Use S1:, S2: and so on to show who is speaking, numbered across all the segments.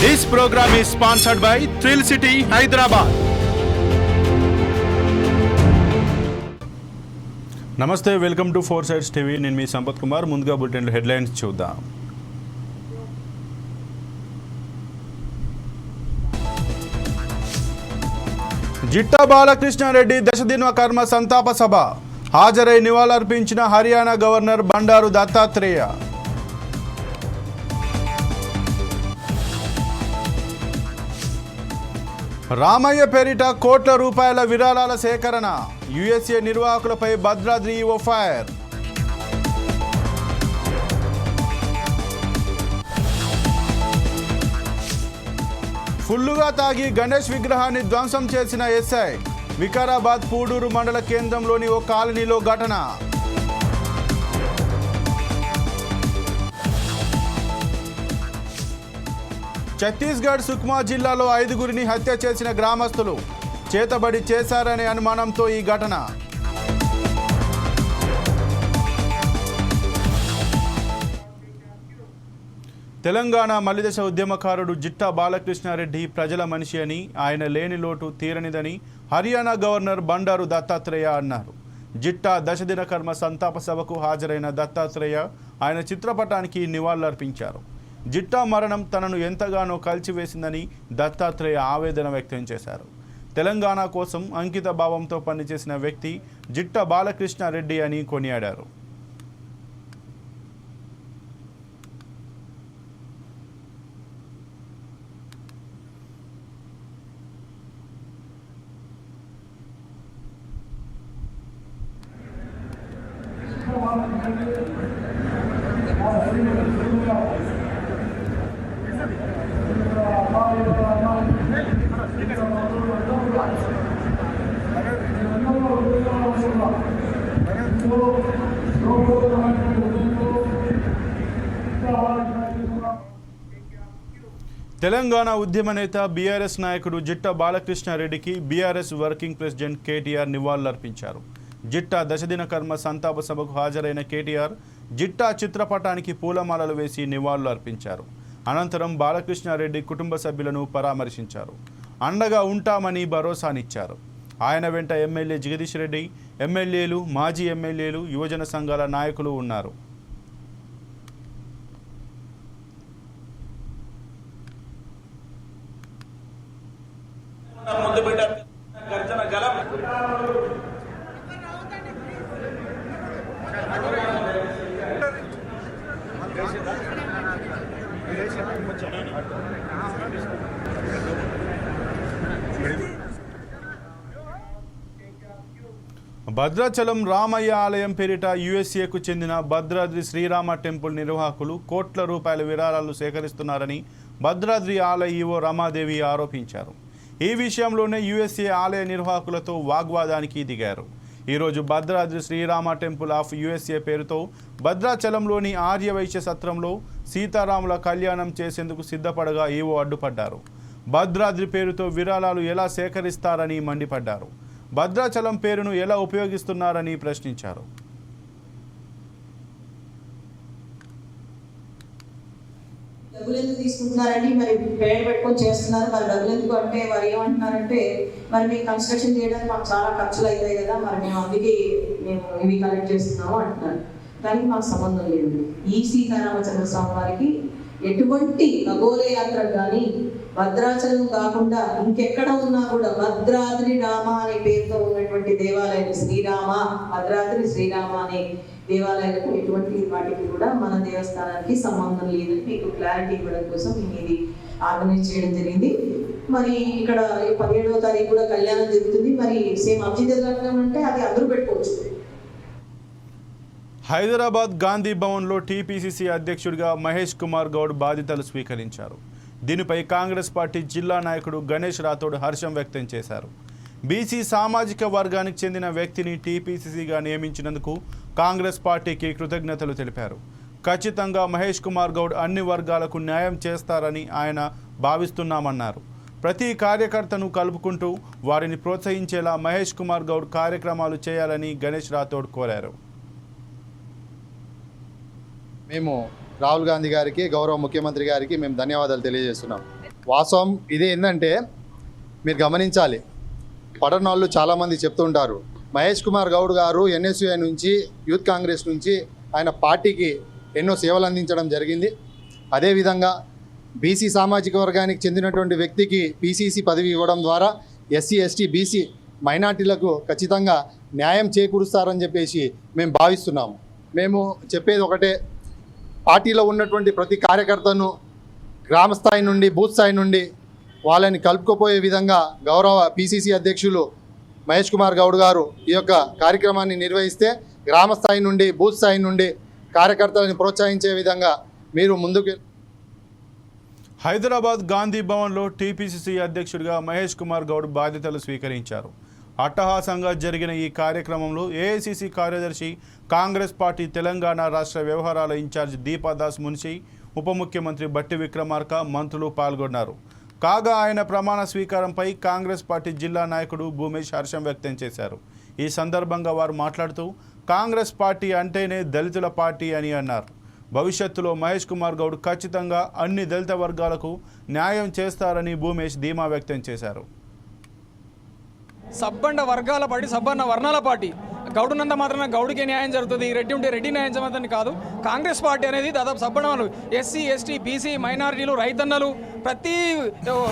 S1: This program is sponsored by Thrill City Hyderabad నమస్తే welcome to Four Sides TV నేను మీ సంపత్ కుమార్. ముందుగా bulletin headlines చూద్దాం. జిట్టా బాలకృష్ణారెడ్డి దశదిన కర్మ సంతాప సభ. హాజరై నివాళులర్పించిన హర్యానా గవర్నర్ బండారు దత్తాత్రేయ. రామయ్య పేరిట కోట్ల రూపాయల విరాళాల సేకరణ. యుఎస్ఏ నిర్వాహకులపై భద్రాద్రి ఓ ఫైర్. ఫుల్లుగా తాగి గణేష్ విగ్రహాన్ని ధ్వంసం చేసిన ఎస్ఐ. వికారాబాద్ పూడూరు మండల కేంద్రంలోని ఓ కాలనీలో ఘటన. ఛత్తీస్గఢ్ సుక్మా జిల్లాలో ఐదుగురిని హత్య చేసిన గ్రామస్తులు చేతబడి చేశారనే అనుమానంతో ఈ ఘటన. తెలంగాణ మలిదశ ఉద్యమకారుడు జిట్టా బాలకృష్ణారెడ్డి ప్రజల మనిషి అని ఆయన లేని లోటు తీరనిదని హర్యానా గవర్నర్ బండారు దత్తాత్రేయ అన్నారు. జిట్టా దశదిన కర్మ సంతాప సభకు హాజరైన దత్తాత్రేయ ఆయన చిత్రపటానికి నివాళులర్పించారు. జిట్టా మరణం తనను ఎంతగానో కలిచివేసిందని దత్తాత్రేయ ఆవేదన వ్యక్తం చేశారు. తెలంగాణ కోసం అంకిత భావంతో పనిచేసిన వ్యక్తి జిట్ట బాలకృష్ణారెడ్డి అని కొనియాడారు. తెలంగాణ ఉద్యమ నేత బీఆర్ఎస్ నాయకుడు జిట్ట బాలకృష్ణారెడ్డికి బీఆర్ఎస్ వర్కింగ్ ప్రెసిడెంట్ కేటీఆర్ నివాళులర్పించారు. జిట్టా దశదిన కర్మ సంతాప సభకు హాజరైన కేటీఆర్ జిట్టా చిత్రపటానికి పూలమాలలు వేసి నివాళులు అర్పించారు అనంతరం బాలకృష్ణారెడ్డి కుటుంబ సభ్యులను పరామర్శించారు. అండగా ఉంటామని భరోసానిచ్చారు. ఆయన వెంట ఎమ్మెల్యే జగదీష్ రెడ్డి ఎమ్మెల్యేలు మాజీ ఎమ్మెల్యేలు యువజన సంఘాల నాయకులు ఉన్నారు. భద్రాచలం రామయ్య ఆలయం పేరిట యుఎస్ఏకు చెందిన భద్రాద్రి శ్రీరామ టెంపుల్ నిర్వాహకులు కోట్ల రూపాయల విరాళాలు సేకరిస్తున్నారని భద్రాద్రి ఆలయ ఈవో రమాదేవి ఆరోపించారు. ఈ విషయంలోనే యుఎస్ఏ ఆలయ నిర్వాహకులతో వాగ్వాదానికి దిగారు. ఈరోజు Bhadradri Srirama temple of USA పేరుతో భద్రాచలంలోని ఆర్యవైశ్య సత్రంలో సీతారాముల కళ్యాణం చేసేందుకు సిద్ధపడగా ఈవో అడ్డుపడ్డారు. భద్రాద్రి పేరుతో విరాళాలు ఎలా సేకరిస్తారని మండిపడ్డారు. భద్రాచలం పేరును ఎలా ఉపయోగిస్తున్నారని ప్రశ్నించారు.
S2: డబ్బులు ఎందుకు తీసుకుంటున్నారండి? మరి పేరు పెట్టుకొని చేస్తున్నారు. మరి డబ్బులు ఎందుకు అంటే వారు ఏమంటున్నారంటే మరి మీ కన్స్ట్రక్షన్ చేయడానికి మాకు చాలా ఖర్చులు అవుతాయి కదా మరి మేము అందుకే మేము ఇవి కలెక్ట్ చేస్తున్నాము అంటున్నారు. దానికి మాకు సంబంధం లేదు. ఈ సీతారామచంద్ర స్వామి వారికి ఎటువంటి ఖగోళ యాత్ర కానీ భద్రాచలం కాకుండా ఇంకెక్కడ ఉన్నా కూడా భద్రాద్రి రామ అనే పేరుతో ఉన్నటువంటి దేవాలయం శ్రీరామ భద్రాద్రి శ్రీరామ అనే దేవాలయాలకు ఎటువంటి వాటికి కూడా మన దేవస్థానానికి సంబంధం లేదని మీకు క్లారిటీ ఇవ్వడం కోసం మేము ఇది ఆర్గనైజ్ చేయడం జరిగింది. మరి ఇక్కడ పదిహేడవ తారీఖు కూడా కళ్యాణం జరుగుతుంది. మరి సేమ్ అభిజిత్ లగ్నం అంటే అది అందరూ పెట్టుకోవచ్చు.
S1: హైదరాబాద్ గాంధీ భవన్లో టీపీసీసీ అధ్యక్షుడిగా మహేష్ కుమార్ గౌడ్ బాధ్యతలు స్వీకరించారు. దీనిపై కాంగ్రెస్ పార్టీ జిల్లా నాయకుడు గణేష్ రాథోడ్ హర్షం వ్యక్తం చేశారు. బీసీ సామాజిక వర్గానికి చెందిన వ్యక్తిని టీపీసీసీగా నియమించినందుకు కాంగ్రెస్ పార్టీకి కృతజ్ఞతలు తెలిపారు. ఖచ్చితంగా మహేష్ కుమార్ గౌడ్ అన్ని వర్గాలకు న్యాయం చేస్తారని ఆయన భావిస్తున్నామన్నారు. ప్రతి కార్యకర్తను కలుపుకుంటూ వారిని ప్రోత్సహించేలా మహేష్ కుమార్ గౌడ్ కార్యక్రమాలు చేయాలని గణేష్ రాథోడ్ కోరారు.
S3: మేము రాహుల్ గాంధీ గారికి గౌరవ ముఖ్యమంత్రి గారికి మేము ధన్యవాదాలు తెలియజేస్తున్నాం. వాస్తవం ఇది ఏంటంటే మీరు గమనించాలి. పడనోళ్ళు చాలామంది చెప్తుంటారు మహేష్ కుమార్ గౌడ్ గారు ఎన్ఎస్యుఐ నుంచి యూత్ కాంగ్రెస్ నుంచి ఆయన పార్టీకి ఎన్నో సేవలు అందించడం జరిగింది. అదేవిధంగా బీసీ సామాజిక వర్గానికి చెందినటువంటి వ్యక్తికి పీసీసీ పదవి ఇవ్వడం ద్వారా ఎస్సీ ఎస్టీ బీసీ మైనార్టీలకు ఖచ్చితంగా న్యాయం చేకూరుస్తారని చెప్పేసి మేము భావిస్తున్నాము. మేము చెప్పేది ఒకటే పార్టీలో ఉన్నటువంటి ప్రతి కార్యకర్తను గ్రామ స్థాయి నుండి బూత్ స్థాయి నుండి వాళ్ళని కలుపుకోపోయే విధంగా గౌరవ పిసిసి అధ్యక్షులు మహేష్ కుమార్ గౌడ్ గారు ఈ యొక్క కార్యక్రమాన్ని నిర్వహిస్తే గ్రామ స్థాయి నుండి బూత్ స్థాయి నుండి కార్యకర్తలను ప్రోత్సహించే విధంగా మీరు ముందుకు
S1: హైదరాబాద్ గాంధీ భవన్లో టీపీసీసీ అధ్యక్షుడిగా మహేష్ కుమార్ గౌడ్ బాధ్యతలు స్వీకరించారు. అట్టహాసంగా జరిగిన ఈ కార్యక్రమంలో ఏఐసిసి కార్యదర్శి కాంగ్రెస్ పార్టీ తెలంగాణ రాష్ట్ర వ్యవహారాల ఇన్ఛార్జ్ దీపాదాస్ మున్షి ఉప ముఖ్యమంత్రి బట్టి విక్రమార్క మంత్రులు పాల్గొన్నారు. కాగా ఆయన ప్రమాణ స్వీకారంపై కాంగ్రెస్ పార్టీ జిల్లా నాయకుడు భూమేష్ హర్షం వ్యక్తం చేశారు. ఈ సందర్భంగా వారు మాట్లాడుతూ కాంగ్రెస్ పార్టీ అంటేనే దళితుల పార్టీ అని అన్నారు. భవిష్యత్తులో మహేష్ కుమార్ గౌడ్ ఖచ్చితంగా అన్ని దళిత వర్గాలకు న్యాయం చేస్తారని భూమేష్ ధీమా వ్యక్తం చేశారు.
S4: సబ్బండ వర్గాల పార్టీ సబ్బండ వర్ణాల పార్టీ. గౌడునంత మాత్రమే గౌడికే న్యాయం జరుగుతుంది. రెడ్డి ఉంటే రెడ్డి న్యాయం జరుగుతుంది కాదు. కాంగ్రెస్ పార్టీ అనేది దాదాపు సబ్బండ వాళ్ళు ఎస్సీ ఎస్టీ బీసీ మైనారిటీలు రైతన్నలు ప్రతి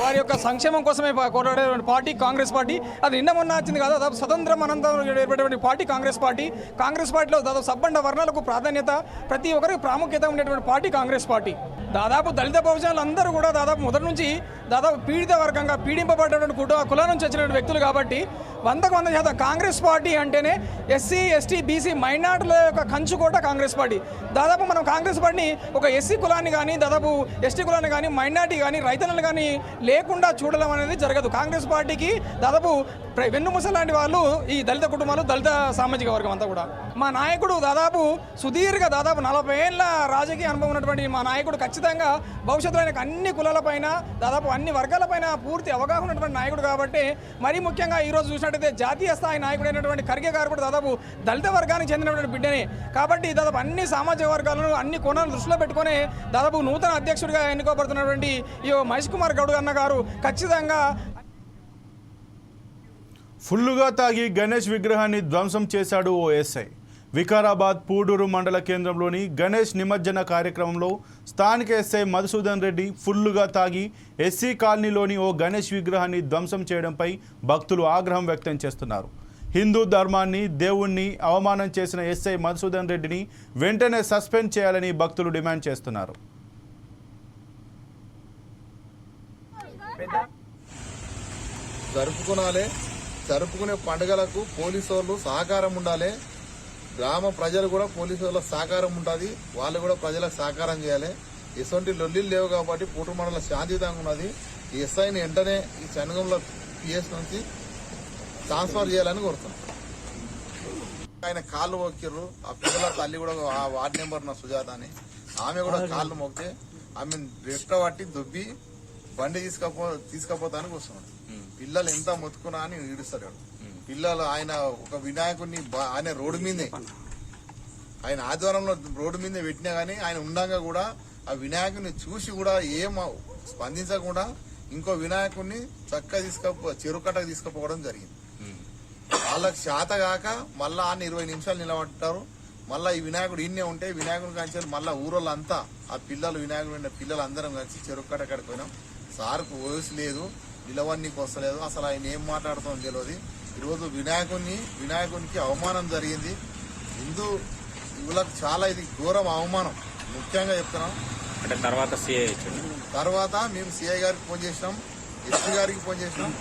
S4: వారి యొక్క సంక్షేమం కోసమే కొట్లాడేటువంటి పార్టీ కాంగ్రెస్ పార్టీ. అది నిన్న మొన్న వచ్చింది కాదు దాదాపు స్వతంత్రం అనంతరం ఏర్పడేటువంటి పార్టీ కాంగ్రెస్ పార్టీ. కాంగ్రెస్ పార్టీలో దాదాపు సబ్బండ వర్ణాలకు ప్రాధాన్యత ప్రతి ఒక్కరికి ప్రాముఖ్యత ఉండేటువంటి పార్టీ కాంగ్రెస్ పార్టీ. దాదాపు దళిత బహుజనులు అందరూ కూడా దాదాపు మొదటి నుంచి దాదాపు పీడిత వర్గంగా పీడింపబడినటువంటి కుటుంబ కులం నుంచి వచ్చినటువంటి వ్యక్తులు కాబట్టి వందకు వంద శాతం కాంగ్రెస్ పార్టీ అంటేనే ఎస్సీ ఎస్టీ బీసీ మైనార్టీల యొక్క కంచుకోట కాంగ్రెస్ పార్టీ. దాదాపు మనం కాంగ్రెస్ పార్టీని ఒక ఎస్సీ కులాన్ని కానీ దాదాపు ఎస్టీ కులాన్ని కానీ మైనార్టీ కానీ రైతులను కానీ లేకుండా చూడడం అనేది జరగదు. కాంగ్రెస్ పార్టీకి దాదాపు ప్ర- వెన్నుముస లాంటి వాళ్ళు ఈ దళిత కుటుంబాలు దళిత సామాజిక వర్గం అంతా కూడా. మా నాయకుడు దాదాపు సుదీర్ఘ దాదాపు నలభై ఏళ్ళ రాజకీయ అనుభవం ఉన్నటువంటి మా నాయకుడు ఖచ్చితంగా భవిష్యత్తులో ఆయనకు అన్ని కులాలపైన దాదాపు అన్ని వర్గాలపైన పూర్తి అవగాహన ఉన్నటువంటి నాయకుడు కాబట్టి మరీ ముఖ్యంగా ఈ రోజు చూసినట్టయితే జాతీయ స్థాయి నాయకుడు అయినటువంటి ఖర్గే గారు కూడా దాదాపు దళిత వర్గానికి చెందినటువంటి బిడ్డనే. కాబట్టి దాదాపు అన్ని సామాజిక వర్గాలను అన్ని కోణాలను దృష్టిలో పెట్టుకొని దాదాపు నూతన అధ్యక్షుడిగా ఎన్నుకోబడుతున్నటువంటి ఈ మహేష్ కుమార్ గౌడ్ అన్న గారు ఖచ్చితంగా
S1: ఫుల్లుగా తాగి గణేష్ విగ్రహాన్ని ధ్వంసం చేశాడు ఓ ఎస్ఐ. వికారాబాద్ పూడూరు మండల కేంద్రంలోని గణేష్ నిమజ్జన కార్యక్రమంలో స్థానిక ఎస్ఐ మధుసూదన్ రెడ్డి ఫుల్లుగా తాగి ఎస్సీ కాలనీలోని ఓ గణేష్ విగ్రహాన్ని ధ్వంసం చేయడంపై భక్తులు ఆగ్రహం వ్యక్తం చేస్తున్నారు. హిందూ ధర్మాన్ని దేవుణ్ణి అవమానం చేసిన ఎస్ఐ మధుసూదన్ రెడ్డిని వెంటనే సస్పెండ్ చేయాలని భక్తులు డిమాండ్ చేస్తున్నారు.
S5: జరుపుకునాలే. జరుపుకునే పండుగలకు పోలీసు వాళ్ళు సహకారం ఉండాలి. గ్రామ ప్రజలు కూడా పోలీసు వాళ్ళ సహకారం ఉంటుంది. వాళ్ళు కూడా ప్రజలకు సహకారం చేయాలి. ఎటువంటి లొల్లిలు లేవు కాబట్టి పూట మండలం శాంతియుతంగా ఉన్నది. ఈ ఎస్ఐని వెంటనే ఈ శనగంలో పిఎస్ నుంచి ట్రాన్స్ఫర్ చేయాలని కోరుతున్నాం. ఆయన కాళ్ళు మొక్కిర్రు ఆ పిల్లల తల్లి కూడా ఆ వార్డ్ నెంబర్ నా సుజాత అని. ఆమె కూడా కాళ్ళు మొక్కితే ఆమె రెట్ట పట్టి దుబ్బి బండి తీసుకపో తీసుకపోతానికి వస్తున్నాడు పిల్లలు ఎంత మొత్తుకున్నా అని ఈడుస్తాడు. పిల్లలు ఆయన ఒక వినాయకుడిని బా- ఆయన రోడ్డు మీదే. ఆయన ఆధ్వర్యంలో రోడ్డు మీదే పెట్టినా కానీ ఆయన ఉండగా కూడా ఆ వినాయకుడిని చూసి కూడా ఏం స్పందించకుండా ఇంకో వినాయకుడిని చక్కగా తీసుకపో చెరుకట్టకు తీసుకుపోవడం జరిగింది. వాళ్ళకి శాత కాక మళ్ళా ఆయన ఇరవై నిమిషాలు నిలబడతారు మళ్ళీ ఈ వినాయకుడు ఇన్నే ఉంటే వినాయకుడిని కాంచారు మళ్ళీ ఊరోళ్ళంతా ఆ పిల్లలు వినాయకుడు పిల్లలు అందరం కలిసి చెరుకట్ట కాడికి పోయినాం. సార్కు వయసు లేదు నిలవన్నీకి వస్తలేదు. అసలు ఆయన ఏం మాట్లాడుతామో తెలియదు. ఈరోజు వినాయకుడిని వినాయకునికి అవమానం జరిగింది. హిందూ యువలకు చాలా ఇది ఘోరం అవమానం. ముఖ్యంగా చెప్తున్నాం.
S6: అంటే తర్వాత ఇచ్చిండు.
S5: తర్వాత మేము సిఐ గారికి ఫోన్ చేసినాం. ఎస్పీ గారికి ఫోన్ చేసినాం.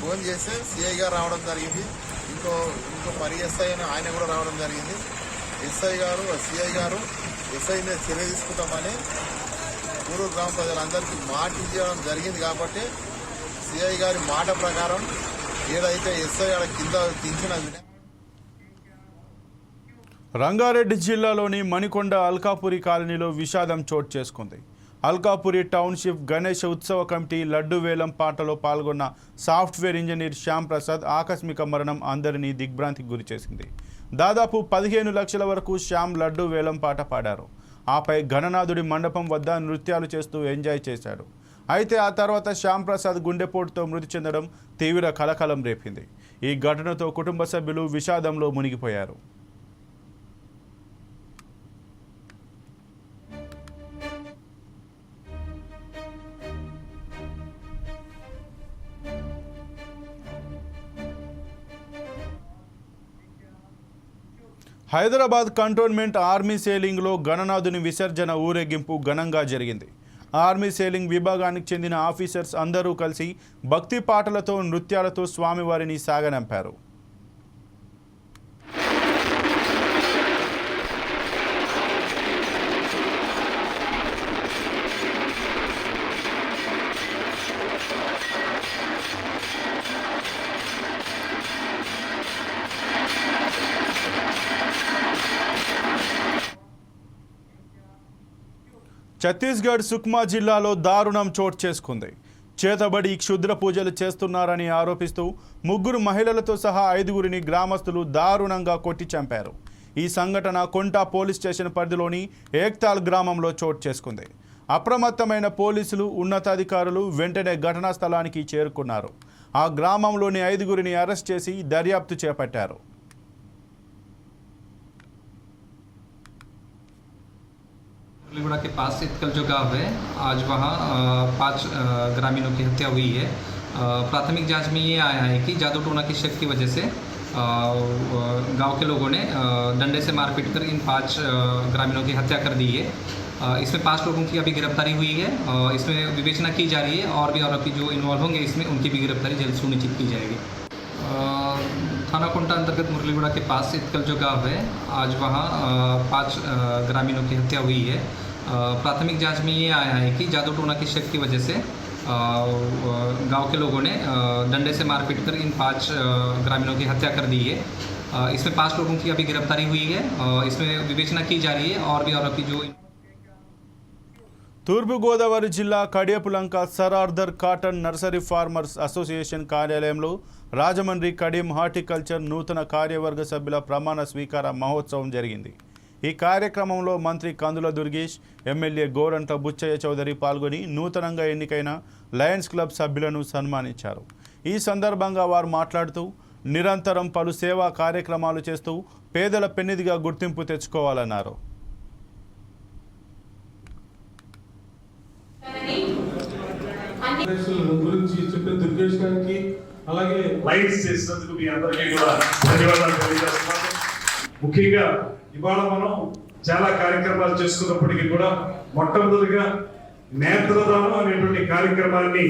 S5: ఫోన్ చేస్తే సిఐ గారు రావడం జరిగింది. ఇంకో ఇంకో పరి ఎస్ఐ అని ఆయన కూడా రావడం జరిగింది. ఎస్ఐ గారు సిఐ గారు ఎస్ఐ మీద చర్య తీసుకుంటామని పూర్వ గ్రామ ప్రజలందరికీ మాట ఇవ్వడం జరిగింది కాబట్టి సిఐ గారి మాట ప్రకారం ఏదైతే ఎస్ఐ ఆడ కింద దించిన
S1: రంగారెడ్డి జిల్లాలోని మణికొండ అల్కాపురి కాలనీలో విషాదం చోటు చేసుకుంది. అల్కాపురి టౌన్షిప్ గణేష్ ఉత్సవ కమిటీ లడ్డు వేలం పాటలో పాల్గొన్న సాఫ్ట్వేర్ ఇంజనీర్ శ్యామ్ ప్రసాద్ ఆకస్మిక మరణం అందరినీ దిగ్భ్రాంతికి గురిచేసింది దాదాపు పదిహేను లక్షల వరకు శ్యామ్ లడ్డు వేలం పాట పాడారు. ఆపై గణనాథుడి మండపం వద్ద నృత్యాలు చేస్తూ ఎంజాయ్ చేశాడు. అయితే ఆ తర్వాత శ్యామ్ ప్రసాద్ గుండెపోటుతో మృతి చెందడం తీవ్ర కలకలం రేపింది. ఈ ఘటనతో కుటుంబ సభ్యులు విషాదంలో మునిగిపోయారు. హైదరాబాద్ కంటోన్మెంట్ ఆర్మీ సేలింగ్లో గణనాథుని విసర్జన ఊరేగింపు ఘనంగా జరిగింది. ఆర్మీ సేలింగ్ విభాగానికి చెందిన ఆఫీసర్స్ అందరూ కలిసి భక్తి పాటలతో నృత్యాలతో స్వామివారిని సాగనంపారు. ఛత్తీస్గఢ్ సుక్మా జిల్లాలో దారుణం చోటు చేసుకుంది. చేతబడి క్షుద్ర పూజలు చేస్తున్నారని ఆరోపిస్తూ ముగ్గురు మహిళలతో సహా ఐదుగురిని గ్రామస్తులు దారుణంగా కొట్టి చంపారు. ఈ సంఘటన కొంటా పోలీస్ స్టేషన్ పరిధిలోని ఏక్తాల్ గ్రామంలో చోటు చేసుకుంది. అప్రమత్తమైన పోలీసులు ఉన్నతాధికారులు వెంటనే ఘటనా స్థలానికి చేరుకున్నారు. ఆ గ్రామంలోని ఐదుగురిని అరెస్ట్ చేసి దర్యాప్తు చేపట్టారు.
S7: मुरलीगुड़ा के पास इतकल जो गाँव है, आज वहाँ पाँच ग्रामीणों की हत्या हुई है। प्राथमिक जाँच में ये आया है कि जादू टोना की शक की वजह से गाँव के लोगों ने डंडे से मारपीट कर इन पाँच ग्रामीणों की हत्या कर दी है। इसमें पाँच लोगों की अभी गिरफ्तारी हुई है इसमें विवेचना की जा रही है और भी आरोपी जो इन्वॉल्व होंगे, इसमें उनकी भी गिरफ्तारी जल्द सुनिश्चित की जाएगी। थाना कुंटा अंतर्गत मुरलीगुड़ा के पास इतकल जो गाँव है, आज वहाँ पाँच ग्रामीणों की हत्या हुई है। प्राथमिक जांच में ये आया है कि जादू टोना की शक की वजह से अ, गांव के लोगों ने अ, डंडे से मारपीट कर इन पांच अ, ग्रामीणों की हत्या कर दी है अ, इसमें पांच लोगों की अभी गिरफ्तारी हुई है अ, इसमें विवेचना की जा रही है और भी आरोपी जो
S1: తూర్పుగోదావరి జిల్లా Kadiyapulanka sir Arthur Cotton nursery farmers association కార్యాలయంలో రాజమండ్రి కడియం హార్టికల్చర్ నూతన కార్యవర్గ సభ్యుల ప్రమాణ స్వీకార మహోత్సవం జరిగింది ఈ కార్యక్రమంలో మంత్రి కందుల దుర్గేష్ ఎమ్మెల్యే గోరంట్ల బుచ్చయ్య చౌదరి పాల్గొని నూతనంగా ఎన్నికైన లయన్స్ క్లబ్ సభ్యులను సన్మానించారు. ఈ సందర్భంగా వారు మాట్లాడుతూ నిరంతరం పలు సేవా కార్యక్రమాలు చేస్తూ పేదల పెన్నిదిగా గుర్తింపు తెచ్చుకోవాలన్నారు.
S8: ఫెడరేషన్ గురించి చెప్పిన దుర్గేష్ గారికి అలాగే
S9: లైట్స్ చేసినందుకు మీ అందరికీ కూడా ధన్యవాదాలు తెలియజేస్తున్నాను. ముఖ్యంగా ఇవాళ మనం చాలా కార్యక్రమాలు చేసుకున్నప్పటికీ కూడా మొట్టమొదటిగా నేత్రదానం అనేటువంటి కార్యక్రమాన్ని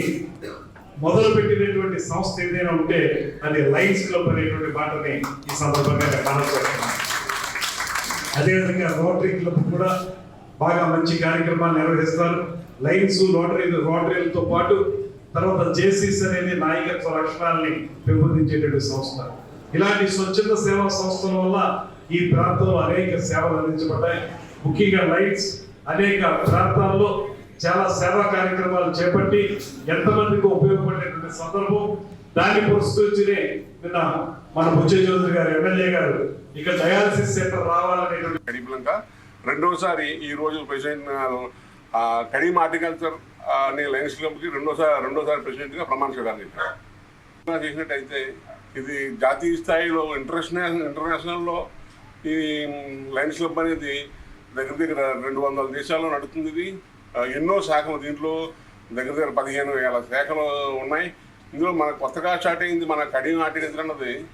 S9: మొదలుపెట్టినటువంటి సంస్థ ఏదైనా ఉంటే అది లైన్స్ క్లబ్ అనేటువంటి మాటని ఈ సందర్భంగా నేను అదేవిధంగా రోటరీ క్లబ్ కూడా బాగా మంచి కార్యక్రమాలు నిర్వహిస్తారు. లైన్స్ రోటరీ రోటరీలతో పాటు తర్వాత జేసీస్ అనేది నాయకత్వ లక్షణాలని పెంపొందించేటువంటి సంస్థ. ఇలాంటి స్వచ్ఛంద సేవా సంస్థల వల్ల ఈ ప్రాంతంలో అనేక సేవలు అందించబడ్డాయి. ముఖ్యంగా లైట్స్ అనేక ప్రాంతాల్లో చాలా సేవా కార్యక్రమాలు చేపట్టి ఎంతమందికి ఉపయోగపడేటువంటి సందర్భం. దాన్ని పురస్కరించినే నిన్న మన బుచ్చ చౌదరి గారు ఎమ్మెల్యే గారు ఇక డయాలసిస్ సెంటర్ రావాలనేటువంటి
S10: కడిపలంక రెండోసారి ఈ రోజు ప్రెసిడెంట్ ఆ, కడీం హార్టికల్చర్ లైన్స్ అనే లయన్స్ క్లబ్కి రెండోసారి రెండోసారి ప్రెసిడెంట్గా ప్రమాణ స్వీకారం చేశారు. చేసినట్టయితే ఇది జాతీయ స్థాయిలో ఇంటర్నేషనల్ ఇంటర్నేషనల్లో ఈ లయన్స్ క్లబ్ అనేది దగ్గర దగ్గర రెండు వందల దేశాల్లో నడుస్తుంది ఇది. ఎన్నో శాఖలు దీంట్లో దగ్గర దగ్గర పదిహేను వేల శాఖలు ఉన్నాయి. ఇందులో మన కొత్తగా స్టార్ట్ అయింది మన కఠిన హార్టికల్చర్ అన్నది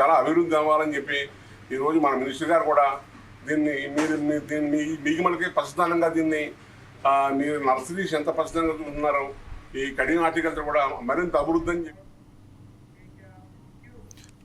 S10: చాలా అభివృద్ధి అవ్వాలని చెప్పి ఈరోజు మన మినిస్టర్ గారు కూడా దీన్ని మీరు మీ- దీన్ని మీ- మీకు మనకి ప్రస్థానంగా దీన్ని మీరు నర్సరీస్ ఎంత ప్రస్థానంగా చూస్తున్నారు ఈ కఠిన ఆర్టికల్చర్ కూడా మరింత అభివృద్ధి అని చెప్పి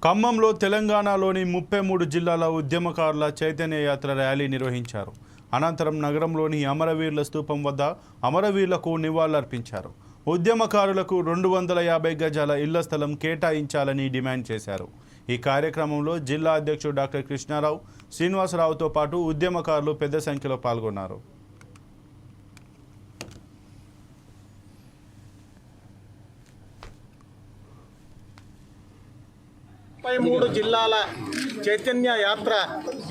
S1: ఖమ్మంలో తెలంగాణలోని ముప్పై మూడు జిల్లాల ఉద్యమకారుల చైతన్య యాత్ర ర్యాలీ నిర్వహించారు. అనంతరం నగరంలోని అమరవీరుల స్తూపం వద్ద అమరవీరులకు నివాళులర్పించారు. ఉద్యమకారులకు రెండు వందల యాభై గజాల ఇళ్ళ స్థలం కేటాయించాలని డిమాండ్ చేశారు. ఈ కార్యక్రమంలో జిల్లా అధ్యక్షుడు డాక్టర్ కృష్ణారావు శ్రీనివాసరావుతో పాటు ఉద్యమకారులు పెద్ద సంఖ్యలో పాల్గొన్నారు.
S11: ఇరవై మూడు జిల్లాల చైతన్య యాత్ర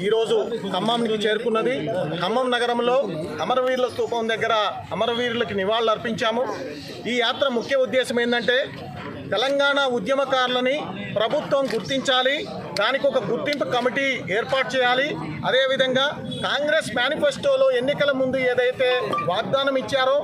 S11: ఈరోజు ఖమ్మంకి చేరుకున్నది. ఖమ్మం నగరంలో అమరవీరుల స్థూపం దగ్గర అమరవీరులకి నివాళులు అర్పించాము. ఈ యాత్ర ముఖ్య ఉద్దేశం ఏంటంటే తెలంగాణ ఉద్యమకారులని ప్రభుత్వం గుర్తించాలి దానికి ఒక గుర్తింపు కమిటీ ఏర్పాటు చేయాలి. అదేవిధంగా కాంగ్రెస్ మేనిఫెస్టోలో ఎన్నికల ముందు ఏదైతే వాగ్దానం ఇచ్చారో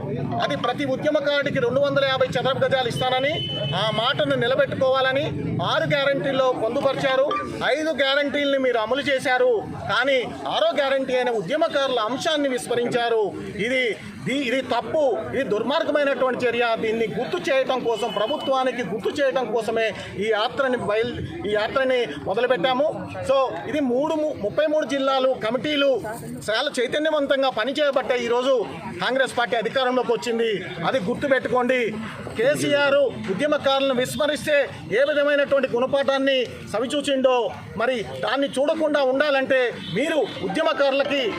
S11: అది ప్రతి ఉద్యమకారుడికి రెండు వందల యాభై చదరపు గజాలు ఇస్తానని ఆ మాటను నిలబెట్టుకోవాలని ఆరు గ్యారంటీల్లో పొందుపరిచారు. ఐదు గ్యారంటీల్ని మీరు అమలు చేశారు. కానీ ఆరో గ్యారంటీ అయిన ఉద్యమకారుల అంశాన్ని విస్మరించారు. ఇది ఇది తప్పు. ఇది దుర్మార్గమైనటువంటి చర్య. దీన్ని గుర్తు చేయటం కోసం ప్రభుత్వానికి గుర్తు చేయటం కోసమే ఈ యాత్రని బయలు ఈ యాత్రని మొదలుపెట్టాము. సో ఇది మూడు ముప్పై మూడు జిల్లాలు కమిటీలు చాలా చైతన్యవంతంగా పనిచేయబట్టే ఈరోజు కాంగ్రెస్ పార్టీ అధికారంలోకి వచ్చింది. అది గుర్తుపెట్టుకోండి. కేసీఆర్ ఉద్యమకారులను విస్మరిస్తే ఏ విధమైనటువంటి గుణపాఠాన్ని సవిచూచిండో మరి దాన్ని చూడకుండా ఉండాలంటే మీరు ఉద్యమకారులకి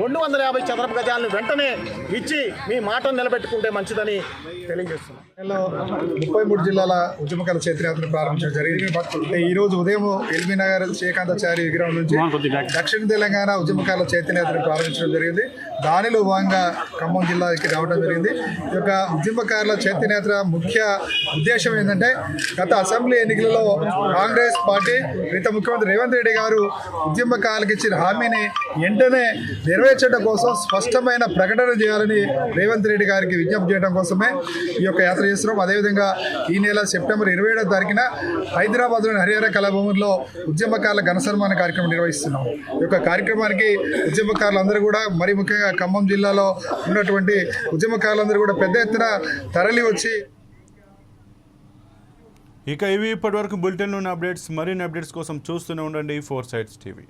S11: రెండు వందల యాభై చదరపు గజాలను వెంటనే ఇచ్చి మీ మాటను నిలబెట్టుకుంటే మంచిదని తెలియజేస్తున్నాం.
S12: ముప్పై మూడు జిల్లాల ఉద్యమకాల చైత్రయాత్ర ప్రారంభించడం జరిగింది. ఈ రోజు ఉదయం ఎల్బీ నగర్ శ్రీకాంతాచారి విగ్రహం నుంచి దక్షిణ తెలంగాణ ఉద్యమకాల చైతన్యయాత్ర ప్రారంభించడం జరిగింది. దానిలో భాగంగా ఖమ్మం జిల్లాకి రావడం జరిగింది. ఈ యొక్క ఉద్యమకారుల చైతన్యయాత్ర ముఖ్య ఉద్దేశం ఏంటంటే గత అసెంబ్లీ ఎన్నికలలో కాంగ్రెస్ పార్టీ గత ముఖ్యమంత్రి రేవంత్ రెడ్డి గారు ఉద్యమకారులకు ఇచ్చిన హామీని వెంటనే నెరవేర్చడం కోసం స్పష్టమైన ప్రకటన చేయాలని రేవంత్ రెడ్డి గారికి విజ్ఞప్తి చేయడం కోసమే ఈ యొక్క యాత్ర చేస్తున్నాం. అదేవిధంగా ఈ నెల సెప్టెంబర్ ఇరవై ఏడవ తారీఖున హైదరాబాద్లోని హరిహర కళాభవన్లో ఉద్యమకారుల ఘన సన్మాన కార్యక్రమం నిర్వహిస్తున్నాం. ఈ యొక్క కార్యక్రమానికి ఉద్యమకారులందరూ కూడా మరి ముఖ్యంగా ఖమ్మం జిల్లాలో ఉన్నటువంటి ఉద్యమకారులందరూ కూడా పెద్ద ఎత్తున తరలి వచ్చి
S1: ఇక ఇవి ఇప్పటివరకు బులెటిన్లోని అప్డేట్స్ మరిన్ని అప్డేట్స్ కోసం చూస్తూనే ఉండండి ఫోర్ సైడ్స్ టీవీ.